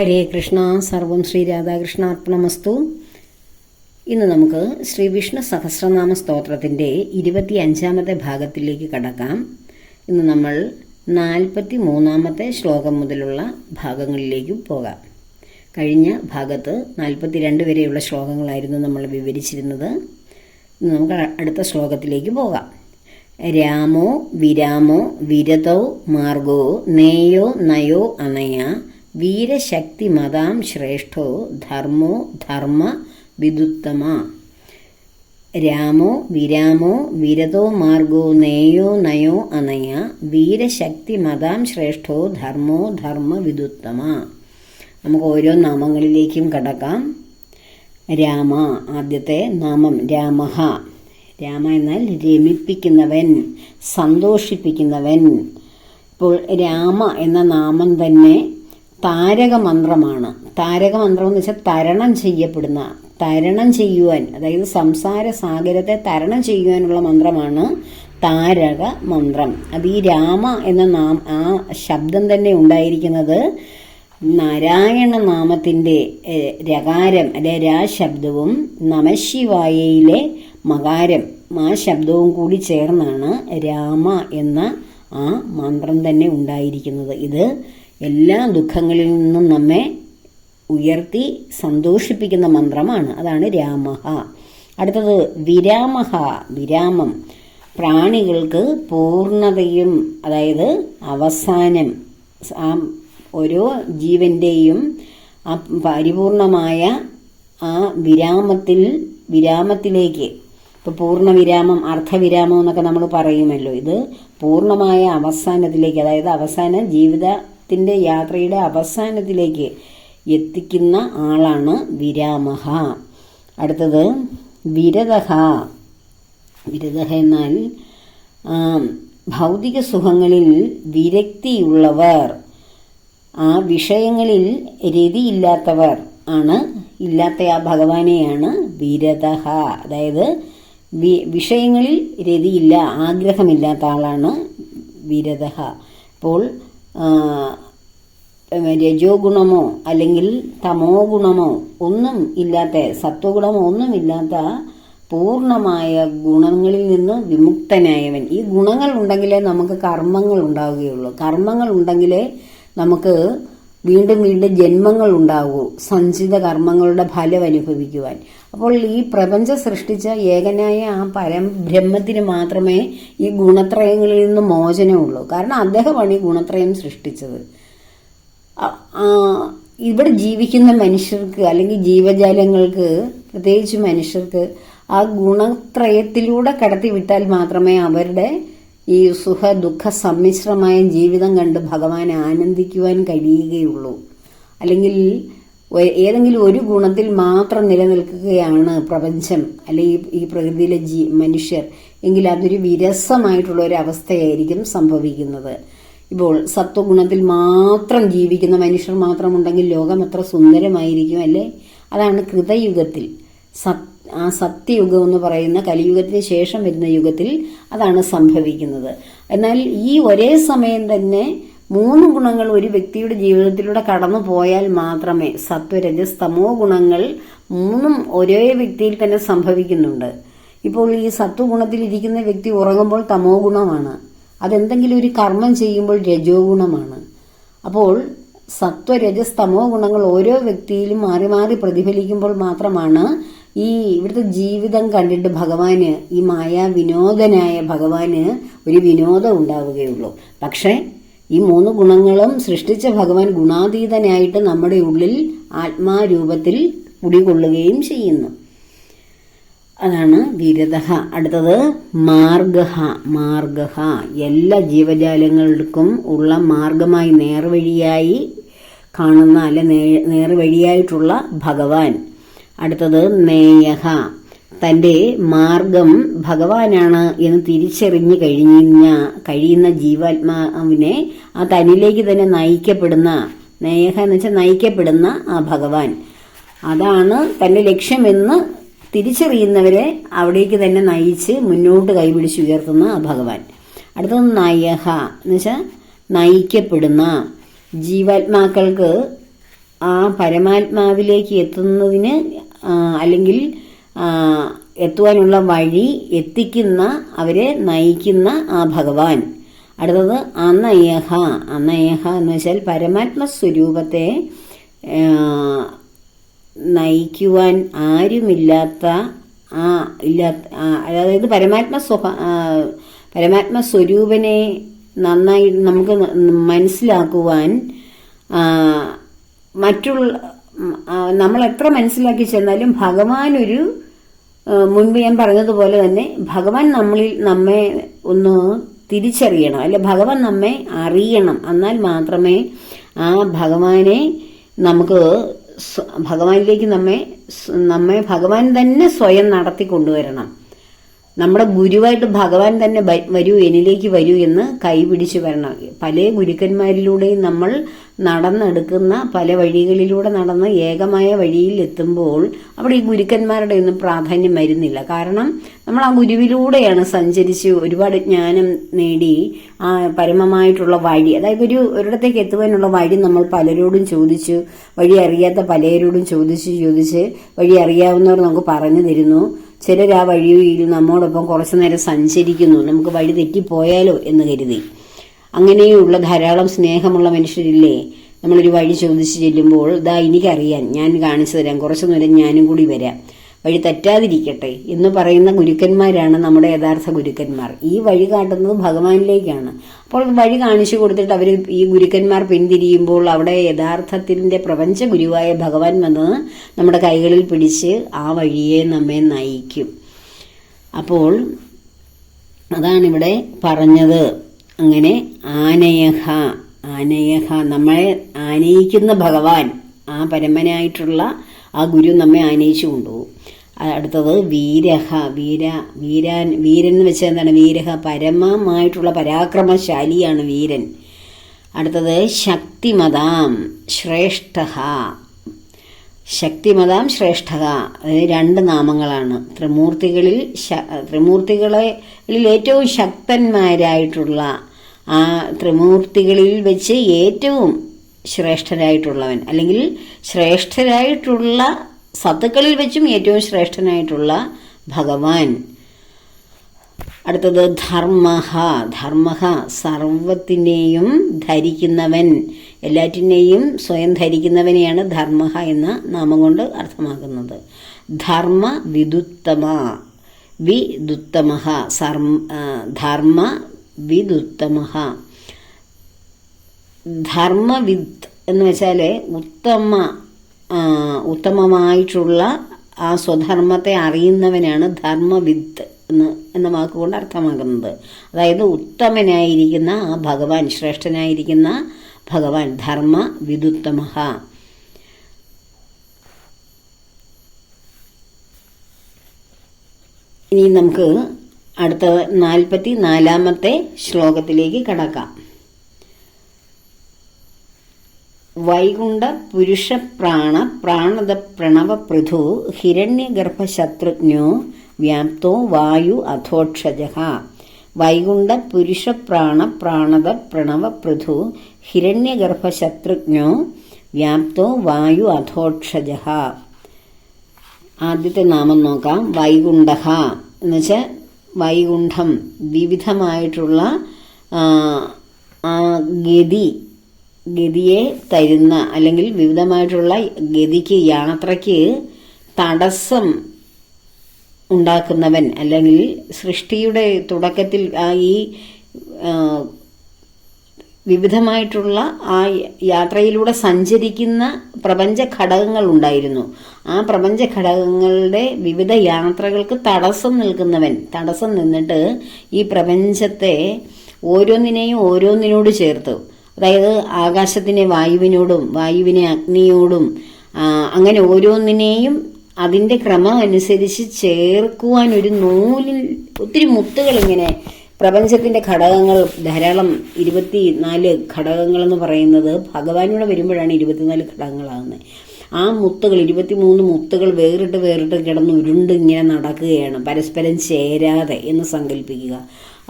ഹരേ കൃഷ്ണ സർവം ശ്രീ രാധാകൃഷ്ണാർപ്പണമസ്തു. ഇന്ന് നമുക്ക് ശ്രീ വിഷ്ണു സഹസ്രനാമ സ്തോത്രത്തിന്റെ ഇരുപത്തി അഞ്ചാമത്തെ ഭാഗത്തിലേക്ക് കടക്കാം. ഇന്ന് നമ്മൾ നാൽപ്പത്തി മൂന്നാമത്തെ ശ്ലോകം മുതലുള്ള ഭാഗങ്ങളിലേക്ക് പോകാം. കഴിഞ്ഞ ഭാഗത്ത് നാൽപ്പത്തി രണ്ട് വരെയുള്ള ശ്ലോകങ്ങളായിരുന്നു നമ്മൾ വിവരിച്ചിരുന്നത്. ഇന്ന് നമുക്ക് അടുത്ത ശ്ലോകത്തിലേക്ക് പോകാം. രാമോ വിരാമോ വിരതോ മാർഗോ നേയോ നയോ അനയ വീരശക്തി മതാം ശ്രേഷ്ഠോ ധർമ്മോ ധർമ്മ വിദുത്തമ. രാമോ വിരാമോ വിരതോ മാർഗോ നേയോ നയോ അനയ വീരശക്തി മതാം ശ്രേഷ്ഠോ ധർമ്മോ ധർമ്മ വിദുത്തമ. നമുക്ക് ഓരോ നാമങ്ങളിലേക്കും കടക്കാം. രാമ ആദ്യത്തെ നാമം രാമഹ രാമ എന്നാൽ രമിപ്പിക്കുന്നവൻ സന്തോഷിപ്പിക്കുന്നവൻ. ഇപ്പോൾ രാമ എന്ന നാമം തന്നെ താരകമന്ത്രമാണ്. താരകമന്ത്രം എന്ന് വെച്ചാൽ തരണം ചെയ്യപ്പെടുന്ന തരണം ചെയ്യുവാൻ അതായത് സംസാര സാഗരത്തെ തരണം ചെയ്യുവാനുള്ള മന്ത്രമാണ് താരക മന്ത്രം അത് ഈ രാമ എന്ന നാം ആ ശബ്ദം തന്നെ ഉണ്ടായിരിക്കുന്നത് നാരായണ നാമത്തിന്റെ രകാരം അല്ലെ രാ ശബ്ദവും നമശിവായയിലെ മകാരം ആ ശബ്ദവും കൂടി ചേർന്നാണ് രാമ എന്ന ആ മന്ത്രം തന്നെ ഉണ്ടായിരിക്കുന്നത്. ഇത് എല്ലാ ദുഃഖങ്ങളിൽ നിന്നും നമ്മെ ഉയർത്തി സന്തോഷിപ്പിക്കുന്ന മന്ത്രമാണ്. അതാണ് രാമഹ. അടുത്തത് വിരാമഹ വിരാമം. പ്രാണികൾക്ക് പൂർണതയും അതായത് അവസാനം ആ ഓരോ ജീവന്റെയും ആ പരിപൂർണമായ ആ വിരാമത്തിൽ വിരാമത്തിലേക്ക്. ഇപ്പോൾ പൂർണവിരാമം അർദ്ധവിരാമം എന്നൊക്കെ നമ്മൾ പറയുമല്ലോ. ഇത് പൂർണമായ അവസാനത്തിലേക്ക് അതായത് അവസാന ജീവിതത്തിന്റെ യാത്രയുടെ അവസാനത്തിലേക്ക് എത്തിക്കുന്ന ആളാണ് വിരാമഹ. അടുത്തത് വിരതഹ വിരതഹ എന്നാൽ ഭൗതിക സുഖങ്ങളിൽ വിരക്തിയുള്ളവർ ആ വിഷയങ്ങളിൽ രതിയില്ലാത്തവർ ആണ്. ഇല്ലാത്ത ആ ഭഗവാനെയാണ് വിരതഹ അതായത് വിഷയങ്ങളിൽ രതിയില്ല ആഗ്രഹമില്ലാത്ത ആളാണ് വിരതഹ അപ്പോൾ രജോ ഗുണമോ അല്ലെങ്കിൽ തമോ ഗുണമോ ഒന്നും ഇല്ലാത്ത സത്വഗുണമോ ഒന്നും പൂർണമായ ഗുണങ്ങളിൽ നിന്ന് വിമുക്തനായവൻ. ഈ ഗുണങ്ങൾ ഉണ്ടെങ്കിലേ നമുക്ക് കർമ്മങ്ങൾ ഉണ്ടാവുകയുള്ളൂ. കർമ്മങ്ങൾ ഉണ്ടെങ്കിലേ നമുക്ക് വീണ്ടും വീണ്ടും ജന്മങ്ങൾ ഉണ്ടാവൂ സഞ്ചിത കർമ്മങ്ങളുടെ ഫലം അനുഭവിക്കുവാൻ. അപ്പോൾ ഈ പ്രപഞ്ചം സൃഷ്ടിച്ച ഏകനായ ആ പരം ബ്രഹ്മത്തിന് മാത്രമേ ഈ ഗുണത്രയങ്ങളിൽ നിന്ന് മോചനമുള്ളൂ. കാരണം അദ്ദേഹമാണ് ഈ ഗുണത്രയം സൃഷ്ടിച്ചത്. ഇവിടെ ജീവിക്കുന്ന മനുഷ്യർക്ക് അല്ലെങ്കിൽ ജീവജാലങ്ങൾക്ക് പ്രത്യേകിച്ച് മനുഷ്യർക്ക് ആ ഗുണത്രയത്തിലൂടെ കടത്തിവിട്ടാൽ മാത്രമേ അവരുടെ ഈ സുഖ ദുഃഖ സമ്മിശ്രമായ ജീവിതം കണ്ട് ഭഗവാൻ ആനന്ദിക്കുവാൻ കഴിയുകയുള്ളൂ. അല്ലെങ്കിൽ ഏതെങ്കിലും ഒരു ഗുണത്തിൽ മാത്രം നിലനിൽക്കുകയാണ് പ്രപഞ്ചം അല്ലെങ്കിൽ ഈ പ്രകൃതിയിലെ ജീ മനുഷ്യർ. എങ്കിൽ അതൊരു വിരസമായിട്ടുള്ള ഒരു അവസ്ഥയായിരിക്കും സംഭവിക്കുന്നത്. ഇപ്പോൾ സത്വഗുണത്തിൽ മാത്രം ജീവിക്കുന്ന മനുഷ്യർ മാത്രമുണ്ടെങ്കിൽ ലോകം എത്ര സുന്ദരമായിരിക്കും അല്ലേ? അതാണ് കൃതയുഗത്തിൽ. സത് ആ സത്യയുഗം എന്ന് പറയുന്ന കലിയുഗത്തിന് ശേഷം വരുന്ന യുഗത്തിൽ അതാണ് സംഭവിക്കുന്നത്. എന്നാൽ ഈ ഒരേ സമയം തന്നെ മൂന്ന് ഗുണങ്ങൾ ഒരു വ്യക്തിയുടെ ജീവിതത്തിലൂടെ കടന്നു പോയാൽ മാത്രമേ സത്വരജസ് തമോ ഗുണങ്ങൾ മൂന്നും ഒരേ വ്യക്തിയിൽ തന്നെ സംഭവിക്കുന്നുണ്ട്. ഇപ്പോൾ ഈ സത്വഗുണത്തിൽ ഇരിക്കുന്ന വ്യക്തി ഉറങ്ങുമ്പോൾ തമോ ഗുണമാണ്. അതെന്തെങ്കിലും ഒരു കർമ്മം ചെയ്യുമ്പോൾ രജോ ഗുണമാണ് അപ്പോൾ സത്വരജസ്തമോ ഗുണങ്ങൾ ഓരോ വ്യക്തിയിലും മാറി മാറി പ്രതിഫലിക്കുമ്പോൾ മാത്രമാണ് ഈ ഇവിടുത്തെ ജീവിതം കണ്ടിട്ട് ഭഗവാന് ഈ മായ വിനോദനായ ഭഗവാന് ഒരു വിനോദം ഉണ്ടാവുകയുള്ളൂ. പക്ഷേ ഈ മൂന്ന് ഗുണങ്ങളും സൃഷ്ടിച്ച ഭഗവാൻ ഗുണാതീതനായിട്ട് നമ്മുടെ ഉള്ളിൽ ആത്മാരൂപത്തിൽ കുടികൊള്ളുകയും ചെയ്യുന്നു. അതാണ് വിരതഹ അടുത്തത് മാർഗഹ. മാർഗഹ. എല്ലാ ജീവജാലങ്ങൾക്കും ഉള്ള മാർഗമായി നേർവഴിയായി കാണുന്ന അല്ല നേർവഴിയായിട്ടുള്ള ഭഗവാൻ. അടുത്തത് നേയഹ. തന്റെ മാർഗം ഭഗവാനാണ് എന്ന് തിരിച്ചറിഞ്ഞ് കഴിഞ്ഞ കഴിയുന്ന ജീവാത്മാവിനെ ആ തന്നിലേക്ക് തന്നെ നയിക്കപ്പെടുന്ന നേയഹ എന്ന് വെച്ചാൽ നയിക്കപ്പെടുന്ന ആ ഭഗവാൻ. അതാണ് തന്റെ ലക്ഷ്യമെന്ന് തിരിച്ചറിയുന്നവരെ അവിടേക്ക് തന്നെ നയിച്ച് മുന്നോട്ട് കൈപിടിച്ച് ഉയർത്തുന്ന ആ ഭഗവാൻ. അടുത്തത് നയഹ. എന്ന് വെച്ചാൽ നയിക്കപ്പെടുന്ന ജീവാത്മാക്കൾക്ക് ആ പരമാത്മാവിലേക്ക് എത്തുന്നതിന് അല്ലെങ്കിൽ എത്തുവാനുള്ള വഴി എത്തിക്കുന്ന അവരെ നയിക്കുന്ന ആ ഭഗവാൻ. അടുത്തത് അനയഹ. അനയഹ എന്ന് വെച്ചാൽ പരമാത്മ സ്വരൂപത്തെ നയിക്കുവാൻ ആരുമില്ലാത്ത ആ ഇല്ലാത്ത അതായത് പരമാത്മ സ്വഭ പരമാത്മ സ്വരൂപനെ നന്നായി നമുക്ക് മനസ്സിലാക്കുവാൻ മറ്റുള്ള നമ്മൾ എത്ര മനസ്സിലാക്കി ചെന്നാലും ഭഗവാൻ ഒരു മുൻപ് ഞാൻ പറഞ്ഞതുപോലെ തന്നെ ഭഗവാൻ നമ്മളിൽ നമ്മെ ഒന്ന് തിരിച്ചറിയണം. അല്ലെ ഭഗവാൻ നമ്മെ അറിയണം. എന്നാൽ മാത്രമേ ആ ഭഗവാനെ നമുക്ക് ഭഗവാനിലേക്ക് നമ്മെ നമ്മെ ഭഗവാൻ തന്നെ സ്വയം നടത്തി കൊണ്ടുവരണം നമ്മുടെ ഗുരുവായിട്ട് ഭഗവാൻ തന്നെ വരൂ എന്നിലേക്ക് വരൂ എന്ന് കൈപിടിച്ച് വരണം. പല ഗുരുക്കന്മാരിലൂടെയും നമ്മൾ നടന്നെടുക്കുന്ന പല വഴികളിലൂടെ നടന്ന് ഏകമായ വഴിയിൽ എത്തുമ്പോൾ അവിടെ ഈ ഗുരുക്കന്മാരുടെ ഒന്നും പ്രാധാന്യം വരുന്നില്ല. കാരണം നമ്മൾ ആ ഗുരുവിലൂടെയാണ് സഞ്ചരിച്ച് ഒരുപാട് ജ്ഞാനം നേടി ആ പരമമായിട്ടുള്ള വഴി. അതായത് ഒരു ഒരിടത്തേക്ക് എത്തുവാനുള്ള വഴി നമ്മൾ പലരോടും ചോദിച്ചു വഴി അറിയാത്ത പലരോടും ചോദിച്ച് ചോദിച്ച് വഴി അറിയാവുന്നവർ നമുക്ക് പറഞ്ഞു തരുന്നു. ചിലർ ആ വഴിയിൽ നമ്മോടൊപ്പം കുറച്ചു നേരം സഞ്ചരിക്കുന്നു. നമുക്ക് വഴി തെറ്റിപ്പോയാലോ എന്ന് കരുതി. അങ്ങനെയുള്ള ധാരാളം സ്നേഹമുള്ള മനുഷ്യരില്ലേ? നമ്മളൊരു വഴി ചോദിച്ചു ചെല്ലുമ്പോൾ ഇതാ എനിക്കറിയാൻ ഞാൻ കാണിച്ചു തരാം. കുറച്ചു നേരം ഞാനും കൂടി വരാം. വഴി തെറ്റാതിരിക്കട്ടെ എന്ന് പറയുന്ന ഗുരുക്കന്മാരാണ് നമ്മുടെ യഥാർത്ഥ ഗുരുക്കന്മാർ. ഈ വഴി കാട്ടുന്നത് ഭഗവാനിലേക്കാണ്. അപ്പോൾ വഴി കാണിച്ചു കൊടുത്തിട്ട് അവർ ഈ ഗുരുക്കന്മാർ പിന്തിരിയുമ്പോൾ അവിടെ യഥാർത്ഥത്തിന്റെ പ്രപഞ്ച ഗുരുവായ ഭഗവാൻ വന്ന് നമ്മുടെ കൈകളിൽ പിടിച്ച് ആ വഴിയെ നമ്മെ നയിക്കും. അപ്പോൾ അതാണിവിടെ പറഞ്ഞത്. അങ്ങനെ ആനയഹ ആനയഹ നമ്മളെ ആനയിക്കുന്ന ഭഗവാൻ ആ പരമനായിട്ടുള്ള ആ ഗുരു നമ്മെ ആനയിച്ചു കൊണ്ടുപോകും. അടുത്തത് വീരഹ വീര വീരാൻ വീരൻ എന്ന് വെച്ചാൽ എന്താണ്? വീരഹ പരമമായിട്ടുള്ള പരാക്രമശാലിയാണ് വീരൻ. അടുത്തത് ശക്തിമതാം ശ്രേഷ്ഠ ശക്തിമതാം ശ്രേഷ്ഠ രണ്ട് നാമങ്ങളാണ്. ത്രിമൂർത്തികളിൽ ത്രിമൂർത്തികളിൽ ഏറ്റവും ശക്തന്മാരായിട്ടുള്ള ആ ത്രിമൂർത്തികളിൽ വെച്ച് ഏറ്റവും ശ്രേഷ്ഠരായിട്ടുള്ളവൻ അല്ലെങ്കിൽ ശ്രേഷ്ഠരായിട്ടുള്ള സത്തുക്കളിൽ വെച്ചും ഏറ്റവും ശ്രേഷ്ഠനായിട്ടുള്ള ഭഗവാൻ. അടുത്തത് ധർമ്മഹ. ധർമ്മഹ സർവത്തിനെയും ധരിക്കുന്നവൻ. എല്ലാറ്റിനെയും സ്വയം ധരിക്കുന്നവനെയാണ് ധർമ്മഹ എന്ന നാമം കൊണ്ട് അർത്ഥമാക്കുന്നത്. ധർമ്മ വിദുത്തമ. വിദുത്തമഹ. വിദുത്തമ ധർമ്മ വിദുത്തമഹ. ധർമ്മവിദ് എന്ന് വെച്ചാൽ ഉത്തമ. ഉത്തമമായിട്ടുള്ള ആ സ്വധർമ്മത്തെ അറിയുന്നവനാണ് ധർമ്മവിത്ത് എന്ന് എന്ന വാക്കുകൊണ്ട് അർത്ഥമാക്കുന്നത്. അതായത് ഉത്തമനായിരിക്കുന്ന ആ ഭഗവാൻ ശ്രേഷ്ഠനായിരിക്കുന്ന ഭഗവാൻ ധർമ്മ വിദുത്തമ ഇനി നമുക്ക് അടുത്ത നാൽപ്പത്തി നാലാമത്തെ ശ്ലോകത്തിലേക്ക് കടക്കാം. വൈകുണ്ഠ പുരുഷ പ്രാണ പ്രാണത പ്രണവ പൃഥു ഹിരണ്യഗർഭശത്രുഘ്നോ വ്യാപ്തോ വായു അധോക്ഷജ. വൈകുണ്ഠ പുരുഷ പ്രാണ പ്രാണത പ്രണവ പൃഥു ഹിരണ്യഗർഭശത്രുഘ്നോ വ്യാപ്തോ വായു അധോക്ഷജ. ആദ്യത്തെ നാമം നോക്കാം. വൈകുണ്ഠ. എന്നുവെച്ചാൽ വൈകുണ്ഠം. വിവിധമായിട്ടുള്ള ഗതി ഗതിയെ തരുന്ന അല്ലെങ്കിൽ വിവിധമായിട്ടുള്ള ഗതിക്ക് യാത്രയ്ക്ക് തടസ്സം ഉണ്ടാക്കുന്നവൻ അല്ലെങ്കിൽ സൃഷ്ടിയുടെ തുടക്കത്തിൽ ഈ വിവിധമായിട്ടുള്ള ആ യാത്രയിലൂടെ സഞ്ചരിക്കുന്ന പ്രപഞ്ച ഘടകങ്ങൾ ഉണ്ടായിരുന്നു. ആ പ്രപഞ്ച ഘടകങ്ങളുടെ വിവിധ യാത്രകൾക്ക് തടസ്സം നിൽക്കുന്നവൻ തടസ്സം നിന്നിട്ട് ഈ പ്രപഞ്ചത്തെ ഓരോന്നിനെയും ഓരോന്നിനോട് ചേർത്തു അതായത് ആകാശത്തിനെ വായുവിനോടും വായുവിനെ അഗ്നിയോടും അങ്ങനെ ഓരോന്നിനെയും അതിന്റെ ക്രമം അനുസരിച്ച് ചേർക്കുവാൻ ഒരു നൂലിൽ ഒത്തിരി മുത്തുകൾ ഇങ്ങനെ പ്രപഞ്ചത്തിന്റെ ഘടകങ്ങൾ ധാരാളം ഇരുപത്തി നാല് ഘടകങ്ങൾ എന്ന് പറയുന്നത് ഭഗവാനോട് വരുമ്പോഴാണ് ഇരുപത്തിനാല് ഘടകങ്ങളാകുന്നത്. ആ മുത്തുകൾ ഇരുപത്തിമൂന്ന് മുത്തുകൾ വേറിട്ട് വേറിട്ട് കിടന്ന് ഉരുണ്ട് ഇങ്ങനെ നടക്കുകയാണ്. പരസ്പരം ചേരാതെ എന്ന് സങ്കല്പിക്കുക.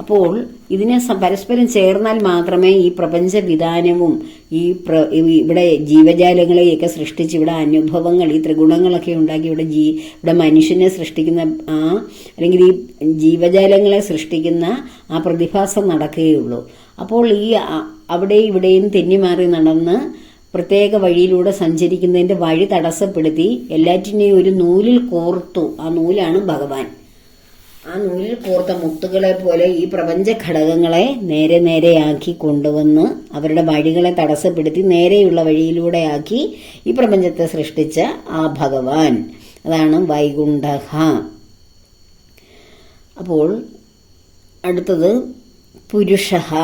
അപ്പോൾ ഇതിനെ പരസ്പരം ചേർന്നാൽ മാത്രമേ ഈ പ്രപഞ്ച വിധാനവും ഈ പ്ര- ഇവിടെ ജീവജാലങ്ങളെയൊക്കെ സൃഷ്ടിച്ച് ഇവിടെ അനുഭവങ്ങൾ ഈ ത്രിഗുണങ്ങളൊക്കെ ഉണ്ടാക്കി ഇവിടെ ജീ ഇവിടെ മനുഷ്യനെ സൃഷ്ടിക്കുന്ന ആ അല്ലെങ്കിൽ ഈ ജീവജാലങ്ങളെ സൃഷ്ടിക്കുന്ന ആ പ്രതിഭാസം നടക്കുകയുള്ളൂ. അപ്പോൾ ഈ അവിടെ ഇവിടെയും തെന്നിമാറി നടന്ന് പ്രത്യേക വഴിയിലൂടെ സഞ്ചരിക്കുന്നതിന്റെ വഴി തടസ്സപ്പെടുത്തി എല്ലാറ്റിനെയും ഒരു നൂലിൽ കോർത്തു. ആ നൂലാണ് ഭഗവാൻ. ആ നൂലിൽ കോർത്ത മുത്തുകളെ പോലെ ഈ പ്രപഞ്ച ഘടകങ്ങളെ നേരെ നേരെയാക്കി കൊണ്ടുവന്ന് അവരുടെ വഴികളെ തടസ്സപ്പെടുത്തി നേരെയുള്ള വഴിയിലൂടെയാക്കി ഈ പ്രപഞ്ചത്തെ സൃഷ്ടിച്ച ആ ഭഗവാൻ. അതാണ് വൈകുണ്ഠഹ. അപ്പോൾ അടുത്തത് പുരുഷഹ.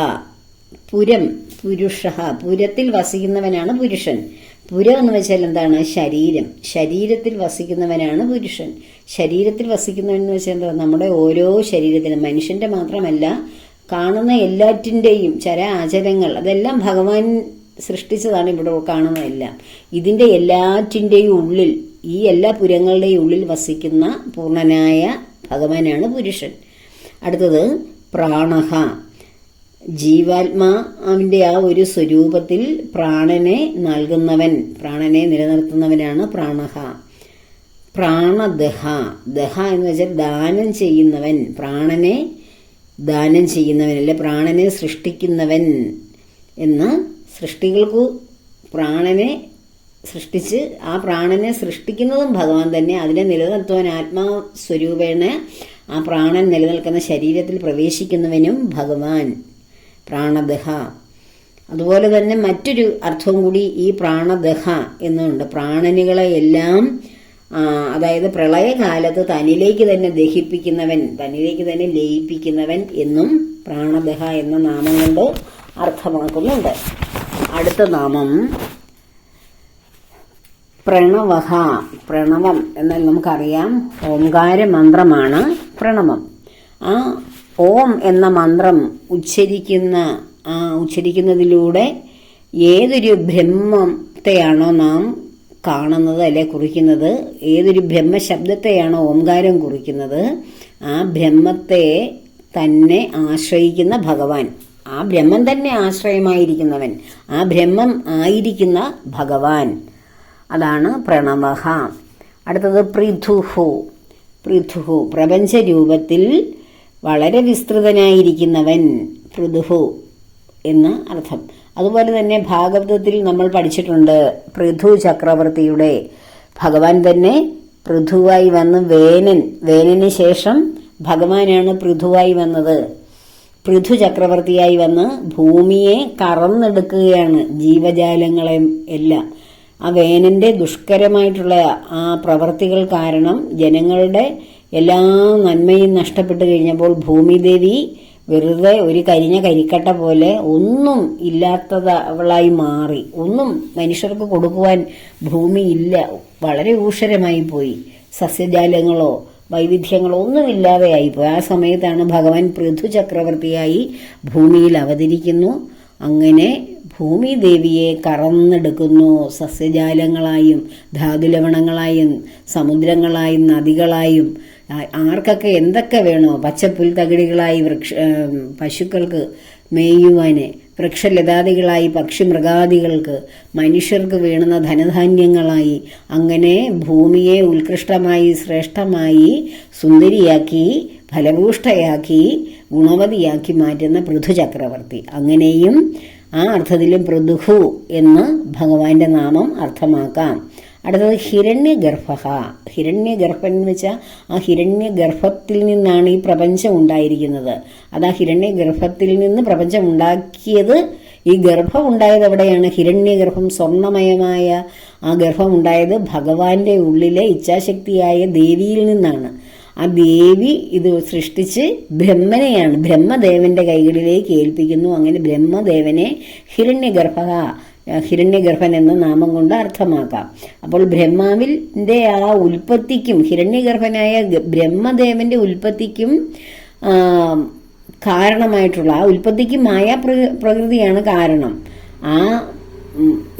പുരം പുരുഷ പുരത്തിൽ വസിക്കുന്നവനാണ് പുരുഷൻ. പുരം എന്ന് വെച്ചാൽ എന്താണ്? ശരീരം. ശരീരത്തിൽ വസിക്കുന്നവനാണ് പുരുഷൻ. ശരീരത്തിൽ വസിക്കുന്നു എന്ന് വെച്ചാൽ എന്താ? നമ്മുടെ ഓരോ ശരീരത്തിനും മനുഷ്യന്റെ മാത്രമല്ല കാണുന്ന എല്ലാറ്റിന്റെയും ചരാചരങ്ങൾ അതെല്ലാം ഭഗവാൻ സൃഷ്ടിച്ചതാണ് ഇവിടെ കാണുന്ന എല്ലാം. ഇതിന്റെ എല്ലാറ്റിന്റെയും ഉള്ളിൽ ഈ എല്ലാ പുരങ്ങളുടെയും ഉള്ളിൽ വസിക്കുന്ന പൂർണനായ ഭഗവാനാണ് പുരുഷൻ. അടുത്തത് പ്രാണഹ. ജീവാത്മാവിന്റെ ആ ഒരു സ്വരൂപത്തിൽ പ്രാണനെ നൽകുന്നവൻ പ്രാണനെ നിലനിർത്തുന്നവനാണ് പ്രാണഹ. പ്രാണദഹ. ദഹ എന്ന് വെച്ചാൽ ദാനം ചെയ്യുന്നവൻ. പ്രാണനെ ദാനം ചെയ്യുന്നവൻ അല്ലെ പ്രാണനെ സൃഷ്ടിക്കുന്നവൻ എന്ന് സൃഷ്ടികൾക്കു പ്രാണനെ സൃഷ്ടിച്ച് ആ പ്രാണനെ സൃഷ്ടിക്കുന്നതും ഭഗവാൻ തന്നെ. അതിനെ നിലനിർത്തുവാൻ ആത്മാസ്വരൂപേണ ആ പ്രാണൻ നിലനിൽക്കുന്ന ശരീരത്തിൽ പ്രവേശിക്കുന്നവനും ഭഗവാൻ. പ്രാണദഹ. അതുപോലെ തന്നെ മറ്റൊരു അർത്ഥവും കൂടി ഈ പ്രാണദഹ എന്നുണ്ട്. പ്രാണനുകളെ എല്ലാം അതായത് പ്രളയകാലത്ത് തന്നിലേക്ക് തന്നെ ദഹിപ്പിക്കുന്നവൻ തന്നിലേക്ക് തന്നെ ലയിപ്പിക്കുന്നവൻ എന്നും പ്രാണദഹ എന്ന നാമം കൊണ്ട് അർത്ഥമാക്കുന്നുണ്ട്. അടുത്ത നാമം പ്രണവഹ പ്രണവം എന്നാൽ നമുക്കറിയാം ഓംകാര മന്ത്രമാണ് പ്രണവം. ആ ഓം എന്ന മന്ത്രം ഉച്ചരിക്കുന്ന ഉച്ചരിക്കുന്നതിലൂടെ ഏതൊരു ബ്രഹ്മത്തെയാണോ നാം കാണുന്നത് അല്ലെ കുറിക്കുന്നത്? ഏതൊരു ബ്രഹ്മശബ്ദത്തെയാണോ ഓംകാരം കുറിക്കുന്നത്? ആ ബ്രഹ്മത്തെ തന്നെ ആശ്രയിക്കുന്ന ഭഗവാൻ. ആ ബ്രഹ്മം തന്നെ ആശ്രയമായിരിക്കുന്നവൻ. ആ ബ്രഹ്മം ആയിരിക്കുന്ന ഭഗവാൻ. അതാണ് പ്രണവഹ. അടുത്തത് പൃഥുഹു. പൃഥുഹു. പ്രപഞ്ച രൂപത്തിൽ വളരെ വിസ്തൃതനായിരിക്കുന്നവൻ പൃഥുഹു. എന്ന് അർത്ഥം. അതുപോലെ തന്നെ ഭാഗവതത്തിൽ നമ്മൾ പഠിച്ചിട്ടുണ്ട് പൃഥു ചക്രവർത്തിയുടെ. ഭഗവാൻ തന്നെ പൃഥുവായി വന്ന് വേനൻ വേനന് ശേഷം ഭഗവാനാണ് പൃഥുവായി വന്നത്. പൃഥു ചക്രവർത്തിയായി വന്ന് ഭൂമിയെ കറന്നെടുക്കുകയാണ് ജീവജാലങ്ങളെ എല്ലാം. ആ വേനന്റെ ദുഷ്കരമായിട്ടുള്ള ആ പ്രവർത്തികൾ കാരണം ജനങ്ങളുടെ എല്ലാ നന്മയും നഷ്ടപ്പെട്ടു കഴിഞ്ഞപ്പോൾ ഭൂമിദേവി വെറുതെ ഒരു കരിഞ്ഞ കരിക്കട്ട പോലെ ഒന്നും ഇല്ലാത്തതവളായി മാറി. ഒന്നും മനുഷ്യർക്ക് കൊടുക്കുവാൻ ഇല്ല വളരെ ഊഷരമായി പോയി. സസ്യജാലങ്ങളോ വൈവിധ്യങ്ങളോ ഒന്നുമില്ലാതെയായി പോയി ആ സമയത്താണ് ഭഗവാൻ പൃഥു ചക്രവർത്തിയായി ഭൂമിയിൽ അവതരിക്കുന്നു. അങ്ങനെ ഭൂമി ദേവിയെ കറന്നെടുക്കുന്നു. സസ്യജാലങ്ങളായും ധാതുലവണങ്ങളായും സമുദ്രങ്ങളായും നദികളായും ആർക്കൊക്കെ എന്തൊക്കെ വേണോ പച്ചപ്പുൽ തകിടികളായി വൃക്ഷ പശുക്കൾക്ക് മേയുവാന് വൃക്ഷലതാദികളായി പക്ഷിമൃഗാദികൾക്ക് മനുഷ്യർക്ക് വേണുന്ന ധനധാന്യങ്ങളായി അങ്ങനെ ഭൂമിയെ ഉത്കൃഷ്ടമായി ശ്രേഷ്ഠമായി സുന്ദരിയാക്കി ഫലഭൂഷ്ടയാക്കി ഗുണവതിയാക്കി മാറ്റുന്ന പൃഥു ചക്രവർത്തി. അങ്ങനെയും ആ അർത്ഥത്തിലും പൃഥുഹു എന്ന് ഭഗവാന്റെ നാമം അർത്ഥമാക്കാം. അടുത്തത് ഹിരണ്യഗർഭ. ഹിരണ്യഗർഭൻ എന്ന് വെച്ചാൽ ആ ഹിരണ്യഗർഭത്തിൽ നിന്നാണ് ഈ പ്രപഞ്ചം ഉണ്ടായിരിക്കുന്നത്. അത് ആ ഹിരണ്യഗർഭത്തിൽ നിന്ന് പ്രപഞ്ചം ഉണ്ടാക്കിയത് ഈ ഗർഭം ഉണ്ടായത് എവിടെയാണ്? ഹിരണ്യഗർഭം സ്വർണമയമായ ആ ഗർഭം ഉണ്ടായത് ഭഗവാന്റെ ഉള്ളിലെ ഇച്ഛാശക്തിയായ ദേവിയിൽ നിന്നാണ്. ആ ദേവി ഇത് സൃഷ്ടിച്ച് ബ്രഹ്മനെയാണ്. ബ്രഹ്മദേവന്റെ കൈകളിലേക്ക് ഏൽപ്പിക്കുന്നു. അങ്ങനെ ബ്രഹ്മദേവനെ ഹിരണ്യഗർഭ ഹിരണ്യഗർഭൻ എന്ന നാമം കൊണ്ട് അർത്ഥമാക്കാം. അപ്പോൾ ബ്രഹ്മാവിന്റെ ആ ഉൽപ്പത്തിക്കും ഹിരണ്യഗർഭനായ ബ്രഹ്മദേവന്റെ ഉൽപ്പത്തിക്കും കാരണമായിട്ടുള്ള ആ ഉൽപ്പത്തിക്ക് മായ പ്ര- പ്രകൃതിയാണ് കാരണം. ആ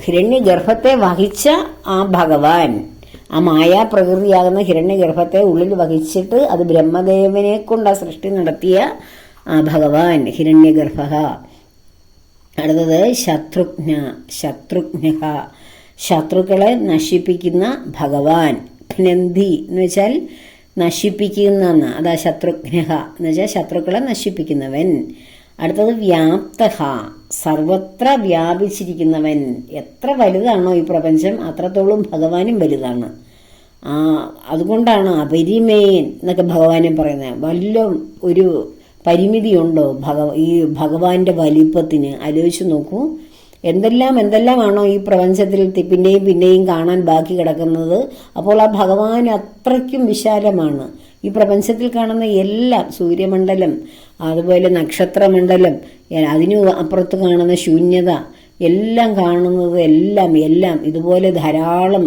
ഹിരണ്യഗർഭത്തെ വഹിച്ച ആ ഭഗവാൻ ആ മായാ പ്രകൃതിയാകുന്ന ഹിരണ്യഗർഭത്തെ ഉള്ളിൽ വഹിച്ചിട്ട് അത് ബ്രഹ്മദേവനെ കൊണ്ട് ആ സൃഷ്ടി നടത്തിയ ആ ഭഗവാൻ ഹിരണ്യഗർഭ. അടുത്തത് ശത്രുഘ്ന ശത്രുഘ്ന ശത്രുക്കളെ നശിപ്പിക്കുന്ന ഭഗവാൻ ഘ്നന്തി എന്ന് വെച്ചാൽ നശിപ്പിക്കുന്ന അതാ ശത്രുഘ്ന എന്ന് വെച്ചാൽ ശത്രുക്കളെ നശിപ്പിക്കുന്നവൻ. അടുത്തത് വ്യാപ്ത സർവത്ര വ്യാപിച്ചിരിക്കുന്നവൻ. എത്ര വലുതാണോ ഈ പ്രപഞ്ചം അത്രത്തോളം ഭഗവാനും വലുതാണ്. അതുകൊണ്ടാണ് അപരിമേൻ എന്നൊക്കെ ഭഗവാനെ പറയുന്നത്. വല്ല ഒരു പരിമിതിയുണ്ടോ? ഭഗ ഈ ഭഗവാന്റെ വലിപ്പത്തിന്? ആലോചിച്ച് നോക്കൂ. എന്തെല്ലാം എന്തെല്ലാമാണോ ഈ പ്രപഞ്ചത്തിൽ പിന്നെയും പിന്നെയും കാണാൻ ബാക്കി കിടക്കുന്നത്? അപ്പോൾ ആ ഭഗവാൻ അത്രയ്ക്കും വിശാലമാണ്. ഈ പ്രപഞ്ചത്തിൽ കാണുന്ന എല്ലാം സൂര്യമണ്ഡലം അതുപോലെ നക്ഷത്രമണ്ഡലം അതിനു അപ്പുറത്ത് കാണുന്ന ശൂന്യത എല്ലാം കാണുന്നത് എല്ലാം എല്ലാം ഇതുപോലെ ധാരാളം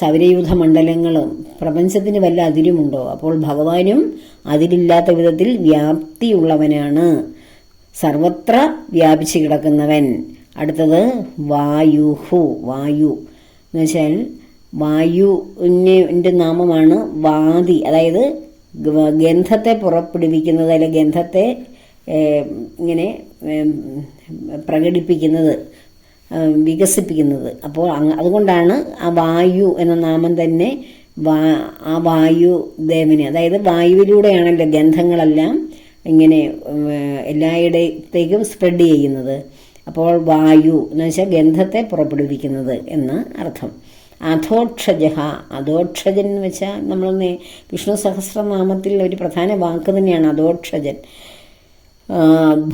സൗരയൂഥ മണ്ഡലങ്ങളും പ്രപഞ്ചത്തിന് വല്ല അതിരുമുണ്ടോ? അപ്പോൾ ഭഗവാനും അതിരില്ലാത്ത വിധത്തിൽ വ്യാപ്തിയുള്ളവനാണ്. സർവത്ര വ്യാപിച്ചു കിടക്കുന്നവൻ. അടുത്തത് വായുഹു വായു. എന്ന് വെച്ചാൽ വായുവിന്റെ നാമമാണ് വാതി. അതായത് ഗന്ധത്തെ പുറപ്പെടുവിക്കുന്നത് അല്ലെ ഗന്ധത്തെ ഇങ്ങനെ പ്രകടിപ്പിക്കുന്നത് വികസിപ്പിക്കുന്നത്. അപ്പോൾ അതുകൊണ്ടാണ് ആ വായു എന്ന നാമം തന്നെ ആ വായു ദേവന് അതായത് വായുവിലൂടെയാണല്ലോ ഗന്ധങ്ങളെല്ലാം ഇങ്ങനെ എല്ലായിടത്തേക്കും സ്പ്രെഡ് ചെയ്യുന്നത്. അപ്പോൾ വായു എന്ന് വെച്ചാൽ ഗന്ധത്തെ പുറപ്പെടുവിക്കുന്നത് എന്ന് അർത്ഥം. അധോക്ഷജ അധോക്ഷജൻ എന്ന് വെച്ചാൽ നമ്മൾ വിഷ്ണു സഹസ്രനാമത്തിൽ ഒരു പ്രധാന വാക്ക് തന്നെയാണ് അധോക്ഷജൻ.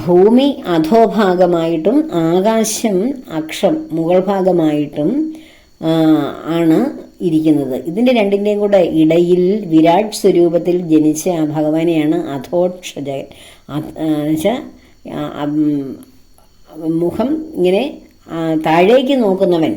ഭൂമി അധോഭാഗമായിട്ടും ആകാശം അക്ഷം മുകൾ ഭാഗമായിട്ടും ആണ് ഇരിക്കുന്നത്. ഇതിന്റെ രണ്ടിന്റെയും കൂടെ ഇടയിൽ വിരാട് സ്വരൂപത്തിൽ ജനിച്ച ആ ഭഗവാനെയാണ് അധോക്ഷജൻ മുഖം ഇങ്ങനെ താഴേക്ക് നോക്കുന്നവൻ.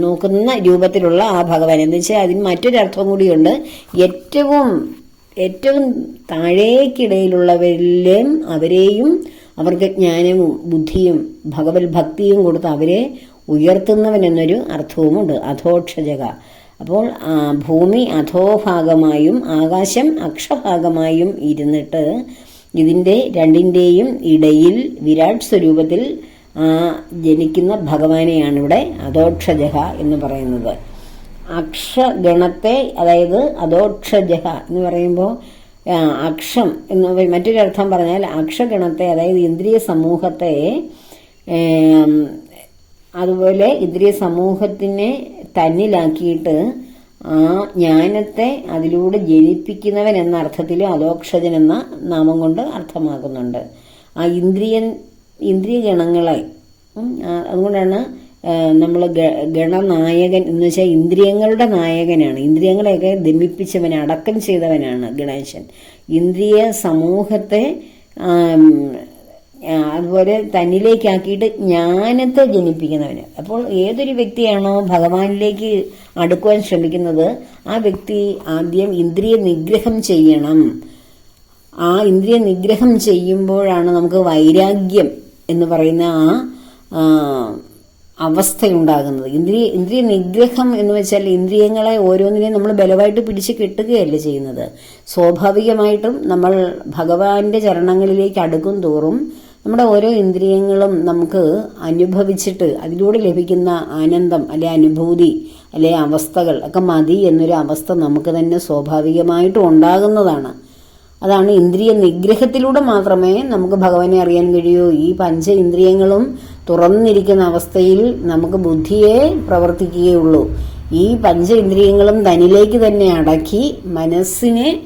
നോക്കുന്ന രൂപത്തിലുള്ള ആ ഭഗവാൻ. എന്ന് വെച്ചാൽ അതിന് മറ്റൊരർത്ഥം കൂടിയുണ്ട്. ഏറ്റവും ഏറ്റവും താഴേക്കിടയിലുള്ളവരിലും അവരെയും അവർക്ക് ജ്ഞാനവും ബുദ്ധിയും ഭഗവത് ഭക്തിയും കൊടുത്ത് അവരെ ഉയർത്തുന്നവൻ എന്നൊരു അർത്ഥവുമുണ്ട്. അധോക്ഷജക. അപ്പോൾ ഭൂമി അധോഭാഗമായും ആകാശം അക്ഷഭാഗമായും ഇരുന്നിട്ട് ഇതിന്റെ രണ്ടിന്റെയും ഇടയിൽ വിരാട് സ്വരൂപത്തിൽ ജനിക്കുന്ന ഭഗവാനെയാണ് ഇവിടെ അധോക്ഷജഹ എന്ന് പറയുന്നത്. അക്ഷഗണത്തെ അതായത് അധോക്ഷജഹ എന്ന് പറയുമ്പോൾ അക്ഷം എന്ന് മറ്റൊരർത്ഥം പറഞ്ഞാൽ അക്ഷഗണത്തെ അതായത് ഇന്ദ്രിയ സമൂഹത്തെ അതുപോലെ ഇന്ദ്രിയ സമൂഹത്തിനെ തന്നിലാക്കിയിട്ട് ആ ജ്ഞാനത്തെ അതിലൂടെ ജനിപ്പിക്കുന്നവൻ എന്ന അർത്ഥത്തിലും അലോക്ഷജൻ എന്ന നാമം കൊണ്ട് അർത്ഥമാക്കുന്നുണ്ട്. ആ ഇന്ദ്രിയൻ ഇന്ദ്രിയ ഗണങ്ങളെ അതുകൊണ്ടാണ് നമ്മൾ ഗണനായകൻ എന്ന് വെച്ചാൽ ഇന്ദ്രിയങ്ങളുടെ നായകനാണ്. ഇന്ദ്രിയങ്ങളെയൊക്കെ ദമിപ്പിച്ചവൻ അടക്കം ചെയ്തവനാണ് ഗണേശൻ. ഇന്ദ്രിയ സമൂഹത്തെ അതുപോലെ തന്നിലേക്കാക്കിയിട്ട് ജ്ഞാനത്തെ ജനിപ്പിക്കുന്നവന്. അപ്പോൾ ഏതൊരു വ്യക്തിയാണോ ഭഗവാനിലേക്ക് അടുക്കുവാൻ ശ്രമിക്കുന്നത് ആ വ്യക്തി ആദ്യം ഇന്ദ്രിയ നിഗ്രഹം ചെയ്യണം. ആ ഇന്ദ്രിയ നിഗ്രഹം ചെയ്യുമ്പോഴാണ് നമുക്ക് വൈരാഗ്യം എന്ന് പറയുന്ന ആ അവസ്ഥ അവസ്ഥയുണ്ടാകുന്നത്. ഇന്ദ്രിയ ഇന്ദ്രിയ നിഗ്രഹം എന്ന് വെച്ചാൽ ഇന്ദ്രിയങ്ങളെ ഓരോന്നിനെയും നമ്മൾ ബലമായിട്ട് പിടിച്ച് കെട്ടുകയല്ല ചെയ്യുന്നത്. സ്വാഭാവികമായിട്ടും നമ്മൾ ഭഗവാന്റെ ചരണങ്ങളിലേക്ക് അടുക്കും തോറും നമ്മുടെ ഓരോ ഇന്ദ്രിയങ്ങളും നമുക്ക് അനുഭവിച്ചിട്ട് അതിലൂടെ ലഭിക്കുന്ന ആനന്ദം അല്ലെ അനുഭൂതി അല്ലെ അവസ്ഥകൾ ഒക്കെ മതി എന്നൊരു അവസ്ഥ നമുക്ക് തന്നെ സ്വാഭാവികമായിട്ടും ഉണ്ടാകുന്നതാണ്. അതാണ് ഇന്ദ്രിയ നിഗ്രഹത്തിലൂടെ മാത്രമേ നമുക്ക് ഭഗവാനെ അറിയാൻ കഴിയൂ. ഈ പഞ്ച ഇന്ദ്രിയങ്ങളും തുറന്നിരിക്കുന്ന അവസ്ഥയിൽ നമുക്ക് ബുദ്ധിയെ പ്രവർത്തിക്കുകയുള്ളൂ. ഈ പഞ്ച ഇന്ദ്രിയങ്ങളും തന്നിലേക്ക് തന്നെ അടക്കി മനസ്സിനെ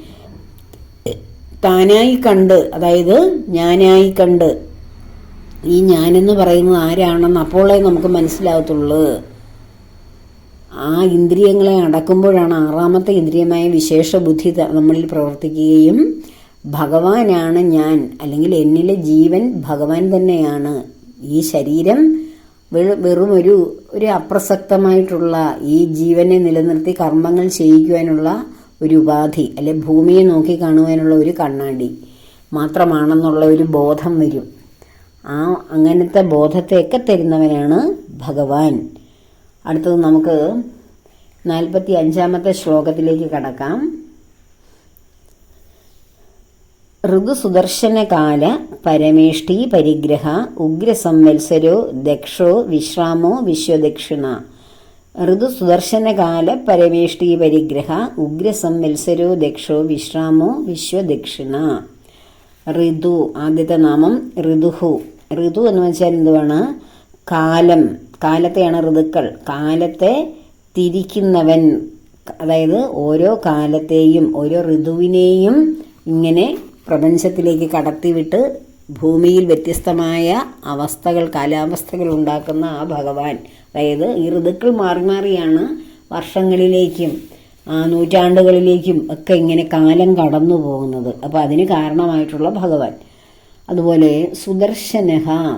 താനായി കണ്ട് അതായത് ഞാനായി കണ്ട് ഈ ഞാനെന്ന് പറയുന്നത് ആരാണെന്ന് അപ്പോഴേ നമുക്ക് മനസ്സിലാകത്തുള്ളൂ. ആ ഇന്ദ്രിയങ്ങളെ അടക്കുമ്പോഴാണ് ആറാമത്തെ ഇന്ദ്രിയമായ വിശേഷ ബുദ്ധി നമ്മളിൽ പ്രവർത്തിക്കുകയും ഭഗവാനാണ് ഞാൻ അല്ലെങ്കിൽ എന്നിലെ ജീവൻ ഭഗവാൻ തന്നെയാണ്. ഈ ശരീരം വെറു- ഒരു ഒരു അപ്രസക്തമായിട്ടുള്ള ഈ ജീവനെ നിലനിർത്തി കർമ്മങ്ങൾ ചെയ്യിക്കുവാനുള്ള ഒരു ഉപാധി അല്ലെ ഭൂമിയെ നോക്കി കാണുവാനുള്ള ഒരു കണ്ണാടി മാത്രമാണെന്നുള്ള ഒരു ബോധം വരും. ആ അങ്ങനത്തെ ബോധത്തെയൊക്കെ തരുന്നവനാണ് ഭഗവാൻ. അടുത്തത് നമുക്ക് നാൽപ്പത്തി അഞ്ചാമത്തെ ശ്ലോകത്തിലേക്ക് കടക്കാം. ഋതുസുദർശനകാല പരമേഷ്ടി പരിഗ്രഹ ഉഗ്രസംവത്സരോ ദക്ഷോ വിശ്രാമോ വിശ്വദക്ഷിണ. ഋതുസുദർശനകാല പരമേഷ്ടി പരിഗ്രഹ ഉഗ്രസംവത്സരോ ദക്ഷോ വിശ്രാമോ വിശ്വദക്ഷിണ. ഋതു ആദ്യത്തെ നാമം ഋതുഹു. ഋതു എന്ന് വെച്ചാൽ എന്തുവാണ്? കാലം. കാലത്തെയാണ് ഋതുക്കൾ. കാലത്തെ തിരിക്കുന്നവൻ അതായത് ഓരോ കാലത്തെയും ഓരോ ഋതുവിനെയും ഇങ്ങനെ പ്രപഞ്ചത്തിലേക്ക് കടത്തിവിട്ട് ഭൂമിയിൽ വ്യത്യസ്തമായ അവസ്ഥകൾ കാലാവസ്ഥകൾ ഉണ്ടാക്കുന്ന ആ ഭഗവാൻ. അതായത് ഈ ഋതുക്കൾ മാറി മാറിയാണ് വർഷങ്ങളിലേക്കും നൂറ്റാണ്ടുകളിലേക്കും ഒക്കെ ഇങ്ങനെ കാലം കടന്നു പോകുന്നത് അപ്പോൾ അതിന് കാരണമായിട്ടുള്ള ഭഗവാൻ. അതുപോലെ സുദർശനഹ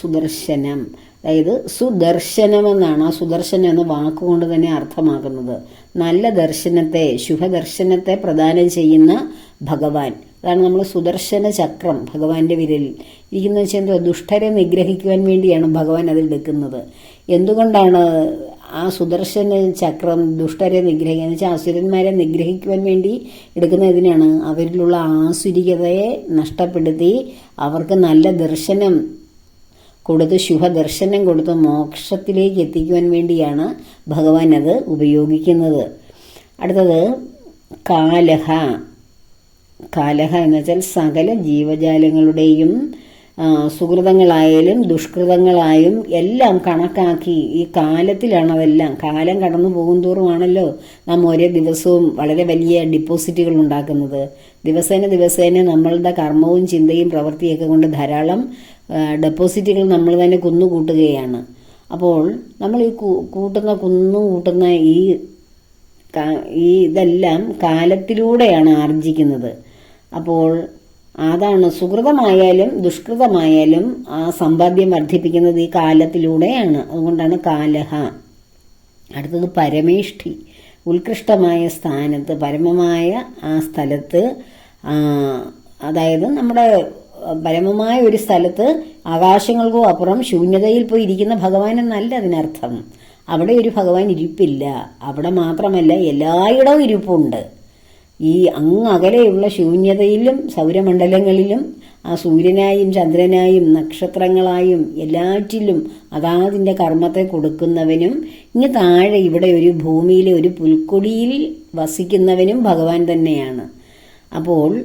സുദർശനം. അതായത് സുദർശനം എന്നാണ് ആ സുദർശനം എന്ന വാക്കുകൊണ്ട് തന്നെ അർത്ഥമാക്കുന്നത്. നല്ല ദർശനത്തെ ശുഭദർശനത്തെ പ്രദാനം ചെയ്യുന്ന ഭഗവാൻ. അതാണ് നമ്മൾ സുദർശന ചക്രം ഭഗവാന്റെ വിരലിൽ. ഇരിക്കുന്ന വെച്ചാൽ എന്തോ ദുഷ്ടരെ നിഗ്രഹിക്കുവാൻ വേണ്ടിയാണ് ഭഗവാൻ അതിൽ എടുക്കുന്നത് എന്തുകൊണ്ടാണ് ആ സുദർശന ചക്രം ദുഷ്ടരെ നിഗ്രഹിക്കുക എന്ന് വെച്ചാൽ അസുരന്മാരെ നിഗ്രഹിക്കുവാൻ വേണ്ടി എടുക്കുന്ന ഇതിനാണ്. അവരിലുള്ള ആസുരികതയെ നഷ്ടപ്പെടുത്തി അവർക്ക് നല്ല ദർശനം കൊടുത്ത് ശുഭദർശനം കൊടുത്ത് മോക്ഷത്തിലേക്ക് എത്തിക്കുവാൻ വേണ്ടിയാണ് ഭഗവാൻ അത് ഉപയോഗിക്കുന്നത്. അടുത്തത് കാലഹ. കാലഹ എന്ന് വെച്ചാൽ സകല ജീവജാലങ്ങളുടെയും സുഹൃതങ്ങളായാലും ദുഷ്കൃതങ്ങളായും എല്ലാം കണക്കാക്കി ഈ കാലത്തിലാണ് അതെല്ലാം. കാലം കടന്നു പോകും തോറുമാണല്ലോ നാം ഓരോ ദിവസവും വളരെ വലിയ ഡിപ്പോസിറ്റുകൾ ഉണ്ടാക്കുന്നത്. ദിവസേന ദിവസേന നമ്മളുടെ കർമ്മവും ചിന്തയും പ്രവൃത്തിയൊക്കെ കൊണ്ട് ധാരാളം ഡെപ്പോസിറ്റുകൾ നമ്മൾ തന്നെ കുന്നുകൂട്ടുകയാണ്. അപ്പോൾ നമ്മൾ ഈ കൂട്ടുന്ന കുന്നു കൂട്ടുന്ന ഈ ഈ ഇതെല്ലാം കാലത്തിലൂടെയാണ് ആർജിക്കുന്നത്. അപ്പോൾ അതാണ് സുഹൃതമായാലും ദുഷ്കൃതമായാലും ആ സമ്പാദ്യം വർദ്ധിപ്പിക്കുന്നത് ഈ കാലത്തിലൂടെയാണ്. അതുകൊണ്ടാണ് കാലഹ. അടുത്തത് പരമേഷ്ഠി. ഉത്കൃഷ്ടമായ സ്ഥാനത്ത് പരമമായ ആ സ്ഥലത്ത് അതായത് നമ്മുടെ പരമമായ ഒരു സ്ഥലത്ത് ആകാശങ്ങൾക്കോ അപ്പുറം ശൂന്യതയിൽ പോയി ഇരിക്കുന്ന ഭഗവാൻ എന്നല്ല അതിനർത്ഥം. അവിടെ ഒരു ഭഗവാൻ ഇരിപ്പില്ല. അവിടെ മാത്രമല്ല എല്ലായിടവും ഇരിപ്പുണ്ട്. ഈ അങ്ങകലെയുള്ള ശൂന്യതയിലും സൗരമണ്ഡലങ്ങളിലും ആ സൂര്യനായും ചന്ദ്രനായും നക്ഷത്രങ്ങളായും എല്ലാറ്റിലും അതാതിന്റെ കർമ്മത്തെ കൊടുക്കുന്നവനും ഇങ്ങ് താഴെ ഇവിടെ ഒരു ഭൂമിയിലെ ഒരു പുൽക്കൊടിയിൽ വസിക്കുന്നവനും ഭഗവാൻ തന്നെയാണ്. അപ്പോൾ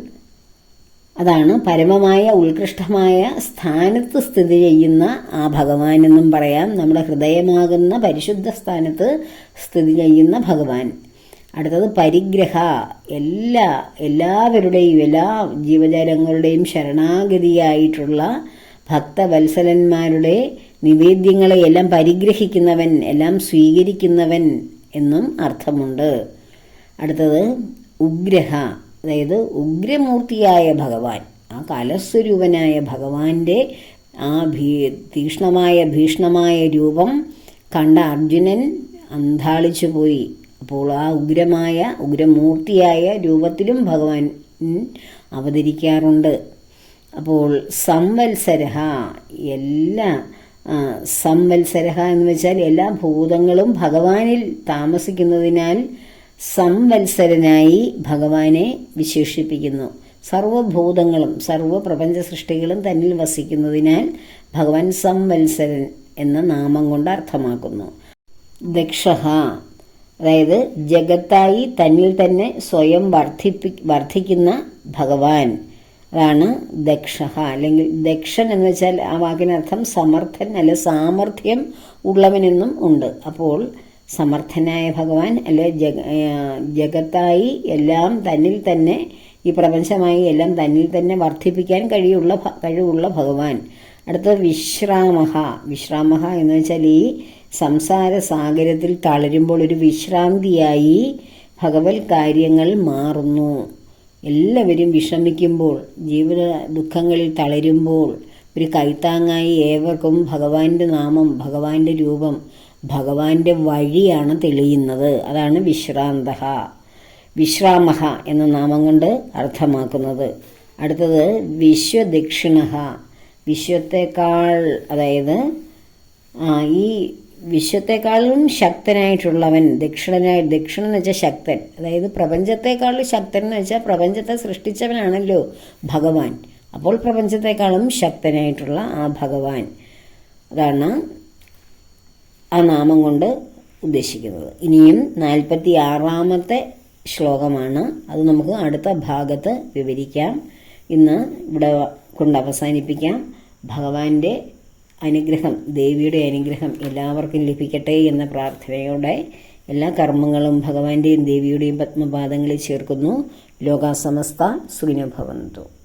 അതാണ് പരമമായ ഉത്കൃഷ്ടമായ സ്ഥാനത്ത് സ്ഥിതി ചെയ്യുന്ന ആ ഭഗവാൻ എന്നും പറയാം. നമ്മുടെ ഹൃദയമാകുന്ന പരിശുദ്ധ സ്ഥാനത്ത് സ്ഥിതി ചെയ്യുന്ന ഭഗവാൻ. അടുത്തത് പരിഗ്രഹ. എല്ലാ എല്ലാവരുടെയും എല്ലാ ജീവജാലങ്ങളുടെയും ശരണാഗതിയായിട്ടുള്ള ഭക്തവത്സലന്മാരുടെ നിവേദ്യങ്ങളെ എല്ലാം പരിഗ്രഹിക്കുന്നവൻ എല്ലാം സ്വീകരിക്കുന്നവൻ എന്നും അർത്ഥമുണ്ട്. അടുത്തത് ഉഗ്രഹ. അതായത് ഉഗ്രമൂർത്തിയായ ഭഗവാൻ ആ കലസ്വരൂപനായ ഭഗവാന്റെ ആ ഭീ തീക്ഷ്ണമായ ഭീഷണമായ രൂപം കണ്ട അർജുനൻ അന്താളിച്ചു പോയി അപ്പോൾ ആ ഉഗ്രമായ ഉഗ്രമൂർത്തിയായ രൂപത്തിലും ഭഗവാൻ അവതരിക്കാറുണ്ട്. അപ്പോൾ സംവത്സരഹ എല്ലാ സംവത്സരഹ എന്ന് വെച്ചാൽ എല്ലാ ഭൂതങ്ങളും ഭഗവാനിൽ താമസിക്കുന്നതിനാൽ സംവത്സരനായി ഭഗവാനെ വിശേഷിപ്പിക്കുന്നു. സർവഭൂതങ്ങളും സർവ പ്രപഞ്ച സൃഷ്ടികളും തന്നിൽ വസിക്കുന്നതിനാൽ ഭഗവാൻ സംവത്സരൻ എന്ന നാമം കൊണ്ട് അർത്ഥമാക്കുന്നു. ദക്ഷഹ അതായത് ജഗത്തായി തന്നിൽ തന്നെ സ്വയം വർദ്ധിപ്പി വർദ്ധിക്കുന്ന ഭഗവാൻ അതാണ് ദക്ഷ അല്ലെങ്കിൽ ദക്ഷൻ എന്ന് വെച്ചാൽ ആ വാക്കിനർത്ഥം സമർത്ഥൻ അല്ലെ സാമർഥ്യം ഉള്ളവനെന്നും ഉണ്ട്. അപ്പോൾ സമർത്ഥനായ ഭഗവാൻ അല്ലെ ജഗ ജഗത്തായി എല്ലാം തന്നിൽ തന്നെ ഈ പ്രപഞ്ചമായി എല്ലാം തന്നിൽ തന്നെ വർദ്ധിപ്പിക്കാൻ കഴിയുള്ള കഴിവുള്ള ഭഗവാൻ. അടുത്തത് വിശ്രാമഹ. വിശ്രാമഹ എന്ന് വെച്ചാൽ ഈ സംസാര സാഗരത്തിൽ തളരുമ്പോൾ ഒരു വിശ്രാന്തിയായി ഭഗവത് കാര്യങ്ങൾ മാറുന്നു. എല്ലാവരും വിഷമിക്കുമ്പോൾ ജീവിത ദുഃഖങ്ങളിൽ തളരുമ്പോൾ ഒരു കൈത്താങ്ങായി ഏവർക്കും ഭഗവാന്റെ നാമം ഭഗവാന്റെ രൂപം ഭഗവാന്റെ വഴിയാണ് തെളിയുന്നത്. അതാണ് വിശ്രാന്ത വിശ്രാമഹ എന്ന നാമം കൊണ്ട് അർത്ഥമാക്കുന്നത്. അടുത്തത് വിശ്വദക്ഷിണ വിശ്വത്തെക്കാൾ അതായത് ഈ വിശ്വത്തെക്കാളും ശക്തനായിട്ടുള്ളവൻ ദക്ഷിണനായി ദക്ഷിണൻ എന്ന് വെച്ചാൽ ശക്തൻ. അതായത് പ്രപഞ്ചത്തെക്കാളും ശക്തൻ എന്ന് വെച്ചാൽ പ്രപഞ്ചത്തെ സൃഷ്ടിച്ചവനാണല്ലോ ഭഗവാൻ. അപ്പോൾ പ്രപഞ്ചത്തെക്കാളും ശക്തനായിട്ടുള്ള ആ ഭഗവാൻ. അതാണ് ആ നാമം കൊണ്ട് ഉദ്ദേശിക്കുന്നത്. ഇനിയും നാൽപ്പത്തി ആറാമത്തെ ശ്ലോകമാണ്. അത് നമുക്ക് അടുത്ത ഭാഗത്ത് വിവരിക്കാം. ഇന്ന് ഇവിടെ കൊണ്ട് അവസാനിപ്പിക്കാം. ഭഗവാന്റെ അനുഗ്രഹം ദേവിയുടെ അനുഗ്രഹം എല്ലാവർക്കും ലഭിക്കട്ടെ എന്ന പ്രാർത്ഥനയോടെ എല്ലാ കർമ്മങ്ങളും ഭഗവാന്റെയും ദേവിയുടെയും പത്മപാദങ്ങളിൽ ചേർക്കുന്നു. ലോകാസമസ്ത സുഖിനഭവന്തു